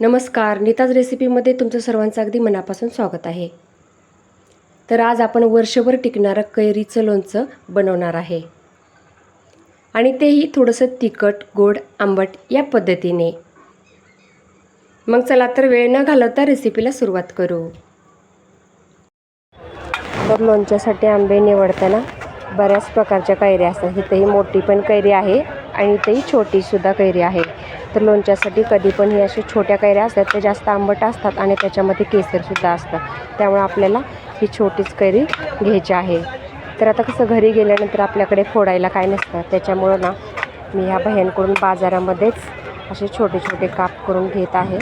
नमस्कार नीताज रेसिपीमध्ये तुमचं सर्वांचं अगदी मनापासून स्वागत आहे. तर आज आपण वर्षभर टिकणारं कैरीचं लोणचं बनवणार आहे. आणि तेही थोडंसं तिखट गोड आंबट या पद्धतीने. मग चला तर वेळ न घालवता रेसिपीला सुरुवात करू. तर लोणच्यासाठी आंबे निवडताना बऱ्याच प्रकारच्या कैऱ्या असतात. इथंही मोठी पण कैरी आहे. आणि तेही छोटीसुद्धा कैरी आहे. तर लोणच्यासाठी कधी पण ही अशी छोट्या कैऱ्या असतात त्या जास्त आंबट असतात आणि त्याच्यामध्ये केसरसुद्धा असतात त्यामुळे आपल्याला ही छोटीच कैरी घ्यायची आहे. तर आता कसं घरी गेल्यानंतर आपल्याकडे फोडायला काय नसतं त्याच्यामुळं ना मी ह्या बह्यांकडून बाजारामध्येच असे छोटे छोटे काप करून घेत आहे.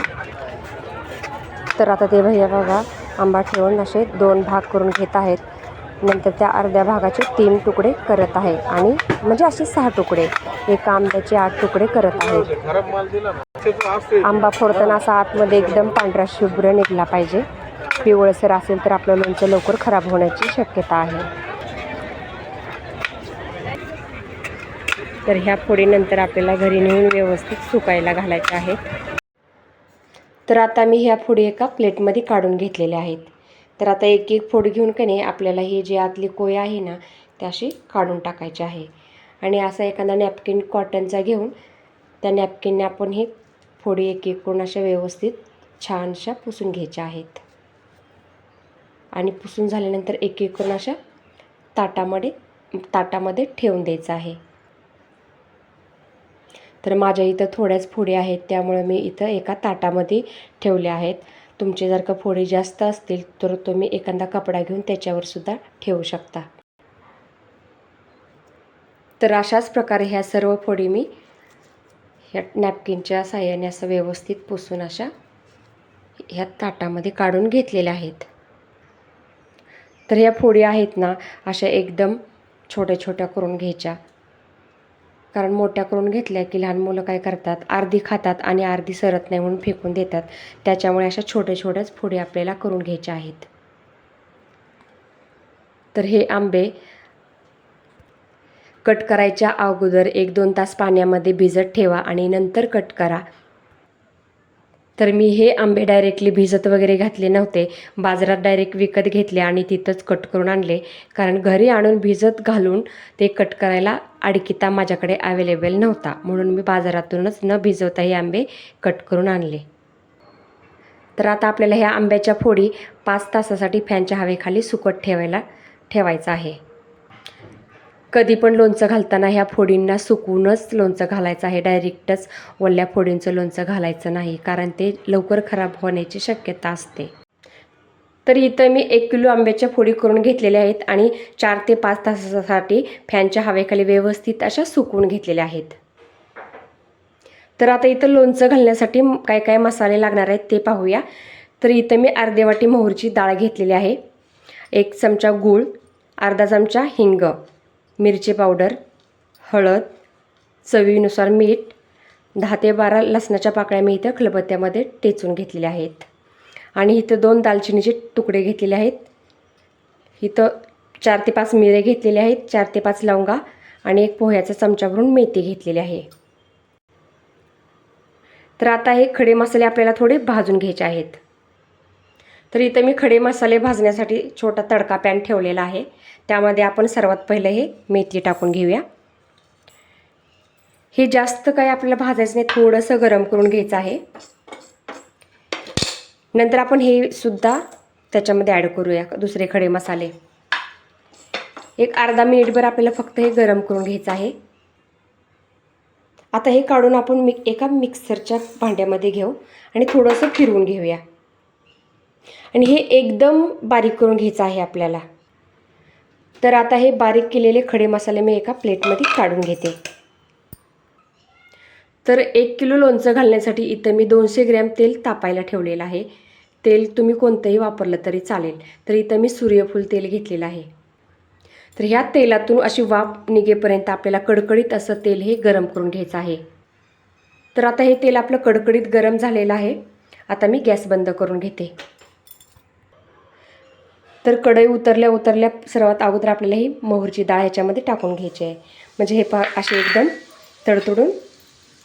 तर आता ते भैया बघा आंबा ठेवून असे दोन भाग करून घेत आहेत. नंतर त्या अर्ध्या भागाचे तीन तुकडे करत आहे. आणि म्हणजे असे सहा तुकडे. एका आंब्याचे आठ तुकडे करत आहेत आंबा फोडताना असा आतमध्ये एकदम पांढरा शुभ्र निघला पाहिजे. पिवळसर असेल तर आपलं लोणचं लवकर खराब होण्याची शक्यता आहे. तर ह्या फोडीनंतर आपल्याला घरी नेऊन व्यवस्थित सुकायला घालायच्या आहेत तर आता मी ह्या फोडी एका प्लेटमध्ये काढून घेतलेल्या आहेत. तर आता एक एक फोड घेऊन की नाही आपल्याला हे जे आतली कोय आहे ना त्याशी काढून टाकायचे आहे. आणि असा एखादा नॅपकिन कॉटनचा घेऊन त्या नॅपकिनने आपण हे फोडी एक एक करून अशा व्यवस्थित छानशा पुसून घ्यायच्या आहेत. आणि पुसून झाल्यानंतर एक एक करून अशा ताटामध्ये ताटामध्ये ठेवून द्यायचं आहे. तर माझ्या इथं थोड्याच फोडी आहेत त्यामुळे मी इथं एका ताटामध्ये ठेवल्या आहेत. तुमचे जर का फोडी जास्त असतील तर तुम्ही एखादा कपडा घेऊन त्याच्यावर सुद्धा ठेवू शकता. तर अशाच प्रकारे ह्या सर्व फोडी मी ह्या नॅपकिनच्या साह्याने असं व्यवस्थित पुसून अशा ह्या ताटामध्ये काढून घेतलेल्या आहेत. तर ह्या फोडी आहेत ना अशा एकदम छोट्या छोट्या करून घ्यायच्या. कारण मोठ्या करून घेतल्या की लहान मुलं काय करतात? अर्धी खातात आणि अर्धी सरत नाही म्हणून फेकून देतात. त्याच्यामुळे अशा छोट्या छोट्याच फोडी आपल्याला करून घ्यायच्या आहेत. तर हे आंबे कट करायच्या अगोदर एक दोन तास पाण्यामध्ये भिजत ठेवा आणि नंतर कट करा. तर मी हे आंबे डायरेक्टली भिजत वगैरे घातले नव्हते. बाजारात डायरेक्ट विकत घेतले आणि तिथंच कट करून आणले. कारण घरी आणून भिजत घालून ते कट करायला अडकिता माझ्याकडे अवेलेबल नव्हता. म्हणून मी बाजारातूनच न भिजवता हे आंबे कट करून आणले. तर आता आपल्याला ह्या आंब्याच्या फोडी पाच तासासाठी फॅनच्या हवेखाली सुकट ठेवायला ठेवायचं आहे. कधी पण लोणचं घालताना ह्या फोडींना सुकूनच लोणचं घालायचं आहे. डायरेक्टच ओल्या फोडींचं लोणचं घालायचं नाही कारण ते लवकर खराब होण्याची शक्यता असते. तर इथं मी एक किलो आंब्याच्या फोडी करून घेतलेल्या आहेत आणि चार ते पाच तासासाठी फॅनच्या हवेखाली व्यवस्थित अशा सुकवून घेतलेल्या आहेत. तर आता इथं लोणचं घालण्यासाठी काय काय मसाले लागणार आहेत ते पाहूया. तर इथं मी अर्धे वाटी मोहरीची डाळ घेतलेली आहे. एक चमचा गूळ अर्धा चमचा हिंग मिरची पावडर हळद चवीनुसार मीठ दहा ते बारा लसणाच्या पाकळ्या मी इथं खलबत्त्यामध्ये टेचून घेतलेल्या आहेत. आणि इथं दोन दालचिनीचे तुकडे घेतलेले आहेत. इथं चार ते पाच मिरे घेतलेले आहेत चार ते पाच लवंगा आणि एक पोह्याचा चमचा भरून मेथी घेतलेली आहे. तर आता हे खडे मसाले आपल्याला थोडे भाजून घ्यायचे आहेत. तर इथं मी खडे मसाले भाजण्यासाठी छोटा तडका पॅन ठेवलेला आहे. त्यामध्ये आपण सर्वात पहिलं हे मेथी टाकून घेऊया. हे जास्त काही आपल्याला भाजायचं नाही थोडंसं गरम करून घ्यायचं आहे. नंतर आपण हे सुद्धा त्याच्यामध्ये ॲड करूया दुसरे खडे मसाले. एक अर्धा मिनिटभर आपल्याला फक्त हे गरम करून घ्यायचं आहे. आता हे काढून आपण मिक एका मिक्सरच्या भांड्यामध्ये घेऊ आणि थोडंसं फिरवून घेऊया. आणि हे एकदम बारीक करून घ्यायचं आहे आपल्याला. तर आता हे बारीक केलेले खडे मसाले मी एका प्लेटमध्ये काढून घेते. तर एक किलो लोणचं घालण्यासाठी इथं मी दोनशे ग्रॅम तेल तापायला ठेवलेलं आहे. तेल तुम्ही कोणतंही वापरलं तरी चालेल. तर इथं मी सूर्यफूल तेल घेतलेलं आहे. तर ह्या तेलातून अशी वाफ निघेपर्यंत आपल्याला कडकडीत असं तेल हे गरम करून घ्यायचं आहे. तर आता हे तेल आपलं कडकडीत गरम झालेलं आहे. आता मी गॅस बंद करून घेते. तर कढई उतरल्या उतरल्या सर्वात अगोदर आपल्याला ही मोहरची डाळ ह्याच्यामध्ये टाकून घ्यायची आहे. म्हणजे हे पा असे एकदम तडतडून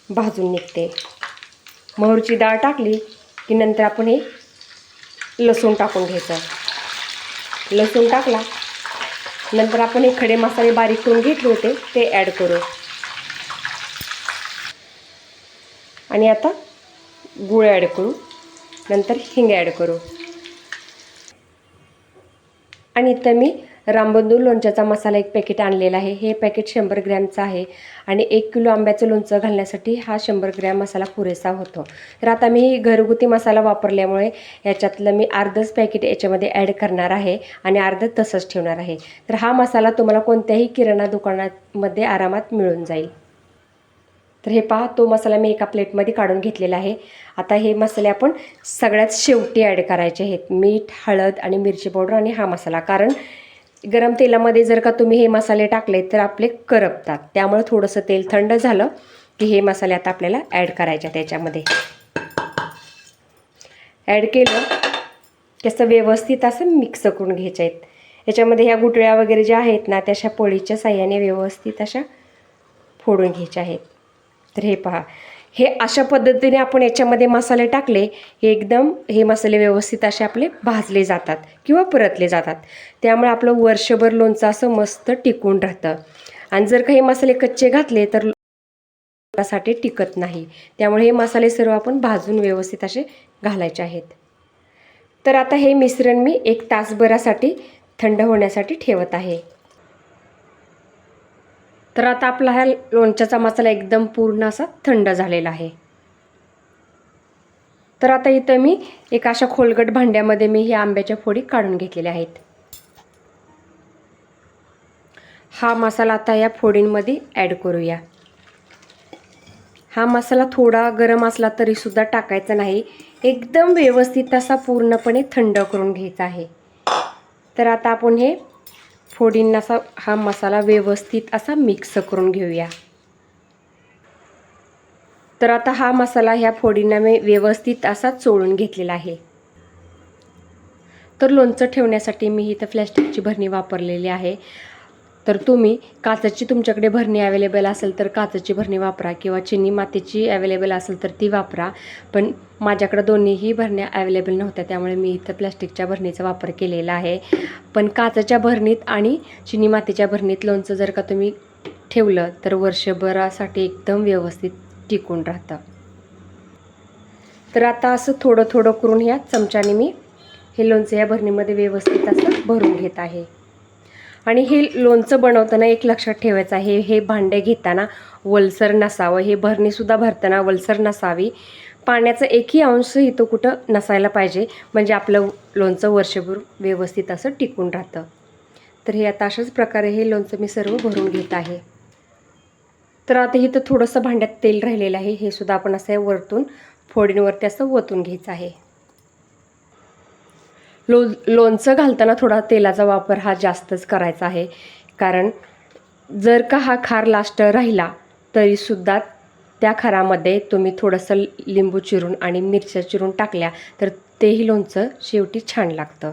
भाजून निघते. मोहरची डाळ टाकली की नंतर आपण हे लसूण टाकून घ्यायचं लसूण टाकला नंतर आपण हे खडे मसाले बारीक करून घेतले होते ते ॲड करू. आणि आता गुळ ॲड करू. नंतर हिंग ॲड करू. आणि इथं मी रामबंधू लोणच्याचा मसाला एक पॅकेट आणलेला आहे. हे पॅकेट शंभर ग्रॅमचं आहे. आणि एक किलो आंब्याचं लोणचं घालण्यासाठी हा शंभर ग्रॅम मसाला पुरेसा होतो. तर आता मी घरगुती मसाला वापरल्यामुळे याच्यातलं मी अर्धच पॅकेट याच्यामध्ये ॲड करणार आहे आणि अर्धं तसंच ठेवणार आहे. तर हा मसाला तुम्हाला कोणत्याही किराणा दुकानामध्ये आरामात मिळून जाईल. तर हे पहा तो मसाला मी एका प्लेटमध्ये काढून घेतलेला आहे. आता हे मसाले आपण सगळ्यात शेवटी ॲड करायचे आहेत. मीठ हळद आणि मिरची पावडर आणि हा मसाला. कारण गरम तेलामध्ये जर का तुम्ही हे मसाले टाकले तर आपले करपतात. त्यामुळे थोडंसं तेल थंड झालं की हे मसाले आता आपल्याला ॲड करायचे त्याच्यामध्ये ॲड केलं त्याचं व्यवस्थित असं मिक्स करून घ्यायचे आहेत. याच्यामध्ये ह्या गुटळ्या वगैरे ज्या आहेत ना त्या अशा पोळीच्या साह्याने व्यवस्थित अशा फोडून घ्यायच्या आहेत. तर हे पहा. हे अशा पद्धतीने आपण याच्यामध्ये मसाले टाकले हे एकदम हे मसाले व्यवस्थित असे आपले भाजले जातात किंवा परतले जातात. त्यामुळे आपलं वर्षभर लोणचं असं मस्त टिकून राहतं. आणि जर काही मसाले कच्चे घातले तर साठी टिकत नाही. त्यामुळे हे मसाले सर्व आपण भाजून व्यवस्थित असे घालायचे आहेत. तर आता हे मिश्रण मी एक तासभरासाठी थंड होण्यासाठी ठेवत आहे. तर आता आपला हा लोणच्याचा मसाला एकदम पूर्ण असा थंड झालेला आहे. तर आता इथं मी एका अशा खोलगट भांड्यामध्ये मी ही आंब्याच्या फोडी काढून घेतलेल्या आहेत. हा मसाला आता या फोडींमध्ये ॲड करूया. हा मसाला थोडा गरम असला तरीसुद्धा टाकायचा नाही. एकदम व्यवस्थित असा पूर्णपणे थंड करून घ्यायचा आहे. तर आता आपण हे फोडींना असा हा मसाला व्यवस्थित असा मिक्स करून घेऊया. तर आता हा मसाला ह्या फोडींना मी व्यवस्थित असा चोळून घेतलेला आहे. तर लोणचं ठेवण्यासाठी मी इथं प्लॅस्टिकची भरणी वापरलेली आहे. तर तुम्ही काचाची तुमच्याकडे भरणी अवेलेबल असेल तर काचेची भरणी वापरा किंवा चिनी मातीची अवेलेबल असेल तर ती वापरा. पण माझ्याकडं दोन्हीही भरण्या अवेलेबल नव्हत्या त्यामुळे मी इथं प्लॅस्टिकच्या भरणीचा वापर केलेला आहे. पण काचाच्या भरणीत आणि चिनी मातीच्या भरणीत लोणचं जर का तुम्ही ठेवलं तर वर्षभरासाठी एकदम व्यवस्थित टिकून राहतं. तर आता असं थोडं थोडं करून ह्या चमच्याने मी हे लोणचं या भरणीमध्ये व्यवस्थित असं भरून घेत आहे. आणि हे लोणचं बनवताना एक लक्षात ठेवायचं आहे हे भांडे घेताना वलसर नसावं हे भरणीसुद्धा भरताना वलसर नसावी. पाण्याचा एकही अंश इथं कुठं नसायला पाहिजे म्हणजे आपलं लोणचं वर्षभर व्यवस्थित असं टिकून राहतं. तर हे आता अशाच प्रकारे हे लोणचं मी सर्व भरून घेत आहे. तर आता इथं थोडंसं भांड्यात तेल राहिलेलं आहे हे सुद्धा आपण असं वरतून फोडींवरती असं वतून घ्यायचं आहे. लो लोणचं घालताना थोडा तेलाचा वापर हा जास्तच करायचा आहे. कारण जर का हा खार लास्ट राहिला तरीसुद्धा त्या खारामध्ये तुम्ही थोडंसं लिंबू चिरून आणि मिरच्या चिरून टाकल्या तर तेही लोणचं शेवटी छान लागतं.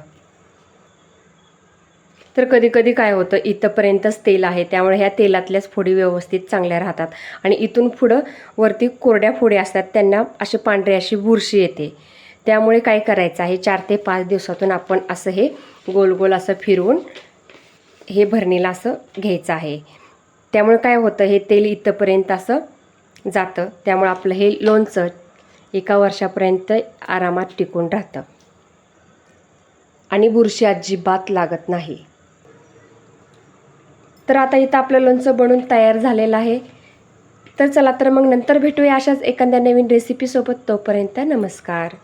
तर कधी कधी काय होतं इथंपर्यंतच तेल आहे त्यामुळे ह्या तेलातल्याच फोडी व्यवस्थित चांगल्या राहतात. आणि इथून पुढं वरती कोरड्या फोडी असतात त्यांना अशी पांढरी अशी बुरशी येते. त्यामुळे काय करायचं आहे? चार ते पाच दिवसातून आपण असं हे गोल गोल असं फिरवून हे भरणीला असं घ्यायचं आहे. त्यामुळे काय होतं हे तेल इथंपर्यंत असं जातं. त्यामुळे आपलं हे लोणचं एका वर्षापर्यंत आरामात टिकून राहतं. आणि बुरशी अजिबात लागत नाही. तर आता इथं आपलं लोणचं बनून तयार झालेलं आहे. तर चला तर मग नंतर भेटूया अशाच एखाद्या नवीन रेसिपीसोबत तोपर्यंत नमस्कार.